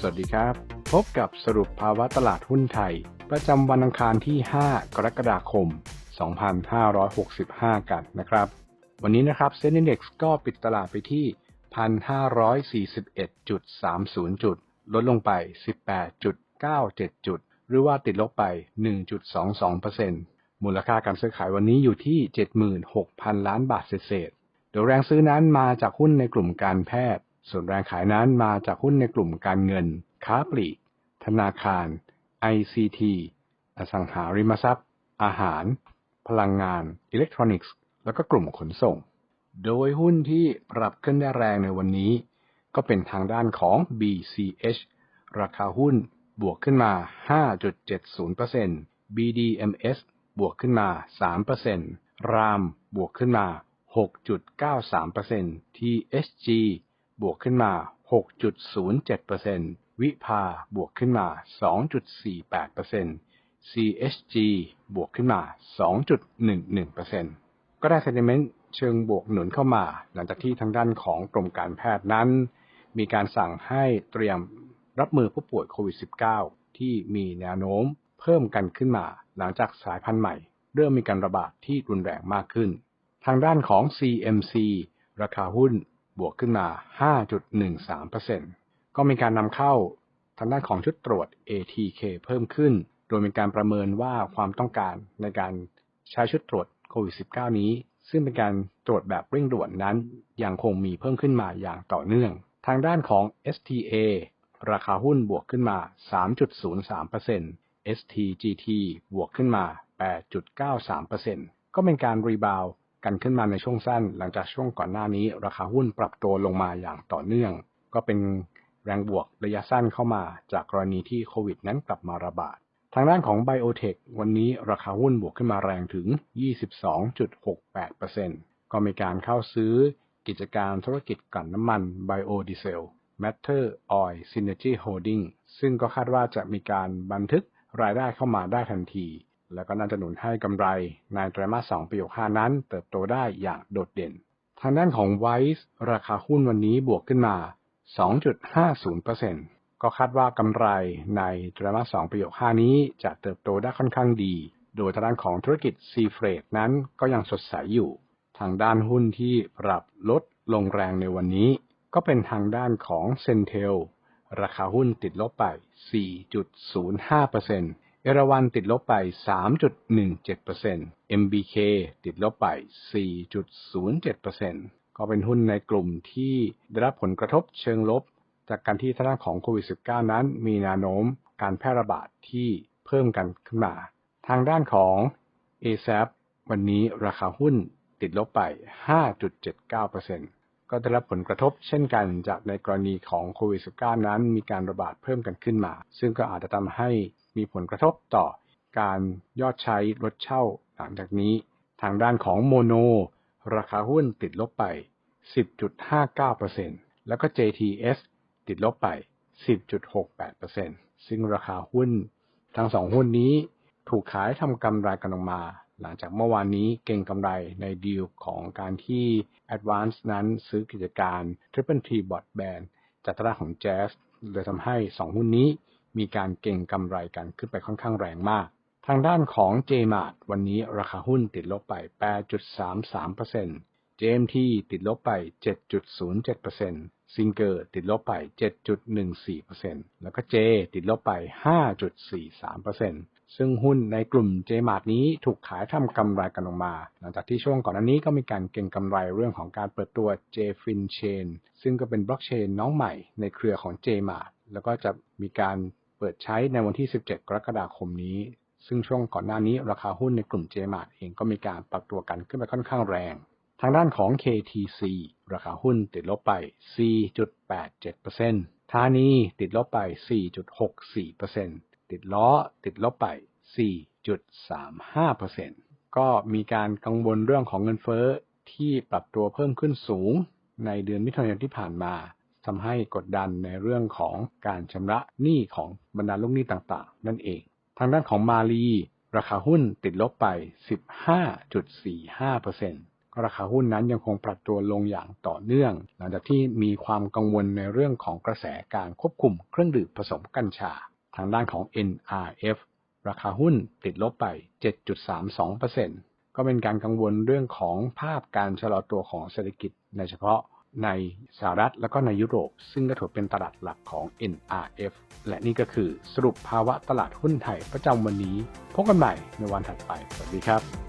สวัสดีครับ พบกับสรุปภาวะตลาดหุ้นไทย ประจำวันอังคารที่ 5 กรกฎาคม 2565 กันนะครับ วันนี้นะครับเซ็นดี Index ก็ปิดตลาดไปที่ 1,541.30 จุด ลดลงไป 18.97 จุด หรือว่าติดลบไป 1.22%มูลค่าการซื้อขายวันนี้อยู่ที่ 76,000 ล้านบาทเศษโดยแรงซื้อนั้นมาจากหุ้นในกลุ่มการแพทย์ ส่วนแรงขายนั้นมาจากหุ้นในกลุ่มการเงิน ค้าปลีก ธนาคาร ICT อสังหาริมทรัพย์ อาหาร พลังงาน อิเล็กทรอนิกส์ แล้วก็กลุ่มขนส่ง โดยหุ้นที่ปรับขึ้นได้แรงในวันนี้ ก็เป็นทางด้านของ BCH ราคาหุ้นบวกขึ้นมา 5.70% BDMs บวกขึ้นมา3% RAM บวกขึ้นมา 6.93% TSG บวกขึ้นมา 6.07%วิภาบวกขึ้นมา 2.48% CSG บวกขึ้นมา 2.11%ก็ได้ sentiment เชิงบวกหนุนเข้ามา หลังจากที่ทางด้านของกรมการแพทย์นั้น มีการสั่งให้เตรียมรับมือผู้ป่วยโควิด -19 ที่มีแนวโน้มเพิ่มกันขึ้นมา หลังจากสายพันธุ์ใหม่ เริ่มมีการระบาดที่รุนแรงมากขึ้น ทางด้านของ CMC ราคาหุ้น บวกขึ้นมา 5.13%ก็มีการนำเข้าทางด้านของชุดตรวจ ATK เพิ่มขึ้น โดยมีการประเมินว่าความต้องการในการใช้ชุดตรวจโควิด -19 นี้ ซึ่งเป็นการตรวจแบบเร่งด่วนนั้นยังคงมีเพิ่มขึ้นมาอย่างต่อเนื่อง ทางด้านของ STA ราคาหุ้นบวกขึ้นมา 3.03% STGT บวกขึ้นมา 8.93%ก็เป็นการรีบาว กันขึ้นมาในช่วงสั้น หลังจากช่วงก่อนหน้านี้ ราคาหุ้นปรับตัวลงมาอย่างต่อเนื่อง ก็เป็นแรงบวกระยะสั้นเข้ามา จากกรณีที่โควิดนั้นกลับมาระบาด ทางด้านของ Biotech วันนี้ราคาหุ้นบวกขึ้นมาแรงถึง 22.68%ก็มีการเข้าซื้อกิจการธุรกิจกลั่นน้ำมัน Biodiesel Matter Oil Synergy Holding ซึ่งก็คาดว่าจะมีการบันทึกรายได้เข้ามาได้ทันที แล้วก็น่าจะหนุนให้กำไรในไตรมาส 2 ปี65นั้น เติบโตได้อย่างโดดเด่น ทางด้านของ Wise ราคาหุ้นวันนี้บวกขึ้นมา 2.50%ก็คาดว่ากำไรในไตรมาส 2 ปี65นี้จะเติบโตได้ค่อนข้างดี โดยทางด้านของธุรกิจ Sea Freight นั้นก็ยังสดใสอยู่ ทางด้านหุ้นที่ปรับลดลงแรงในวันนี้ ก็เป็นทางด้านของ Centel ราคาหุ้นติดลบไป 4.05% เอราวันติดลบไป 3.17% MBK ติดลบไป 4.07%ก็เป็นหุ้นในกลุ่มที่ได้รับผลกระทบเชิงลบ จากการที่ทางด้านของโควิด -19 นั้นมีแนวโน้มการแพร่ระบาดที่เพิ่มกันขึ้นมา ทางด้านของ ASAP วันนี้ราคาหุ้นติดลบไป 5.79%ก็ได้รับผลกระทบเช่นกันจากในกรณีของโควิด -19 นั้นมีการระบาดเพิ่มกันขึ้นมา ซึ่งก็อาจจะทำให้ มีผลกระทบต่อการยอดใช้รถเช่าหลังจากนี้ ทางด้านของโมโน ราคาหุ้นติดลบไป 10.59%แล้วก็ JTS ติดลบไป 10.68%ซึ่งราคาหุ้น ทั้งสองหุ้นนี้ถูกขายทำกำไรกันออกมา หลังจากเมื่อวานนี้เก่งกำไรในดีลของการที่ Advance นั้นซื้อกิจการ Triple T Broadband จากตลาดของ Jazz เลยทำให้ 2 หุ้นนี้ มีการเก่งกำไรกันขึ้นไปค่อนข้างแรงมาก ทางด้านของ JMart วันนี้ราคาหุ้นติดลบไป 8.33% JMT ติดลบไป 7.07% Singer ติดลบไป 7.14%แล้วก็ J ติดลบไป 5.43%ซึ่งหุ้นในกลุ่ม JMart นี้ถูกขายทำกำไรกันออกมา หลังจากที่ช่วงก่อนหน้านี้ก็มีการเก็งกำไรเรื่องของการเปิดตัว JFin Chain ซึ่งก็เป็นบล็อกเชนน้องใหม่ในเครือของ JMart แล้วก็จะมีการ เปิดใช้ในวันที่ 17 กรกฎาคมนี้ ซึ่งช่วงก่อนหน้านี้ราคาหุ้นในกลุ่ม JMart เองก็มีการปรับตัวกันขึ้นไปค่อนข้างแรง ทางด้านของ KTC ราคาหุ้นติดลบไป 4.87%ธานีติดลบไป 4.64%ติดล้อติดลบไป 4.35%ก็มีการกังวลเรื่องของเงินเฟ้อที่ปรับตัวเพิ่มขึ้นสูงในเดือนมิถุนายนที่ผ่านมา ทำให้กดดันในเรื่องของการชำระหนี้ของบรรดาลูกหนี้ต่างๆ นั่นเอง ทางด้านของมาลี ราคาหุ้นติดลบไป 15.45%ราคาหุ้นนั้นยังคงปรับตัวลงอย่างต่อเนื่อง หลังจากที่มีความกังวลในเรื่องของกระแสการควบคุมเครื่องดื่มผสมกัญชา ทางด้านของ NRF ราคาหุ้นติดลบไป 7.32%ก็เป็นการกังวลเรื่องของภาพการชะลอตัวของเศรษฐกิจในเฉพาะ ในสหรัฐและก็ในยุโรป ซึ่งก็ถือเป็นตลาดหลักของ NRF และนี่ก็คือสรุปภาวะตลาดหุ้นไทยประจำวันนี้พบกันใหม่ในวันถัดไป สวัสดีครับ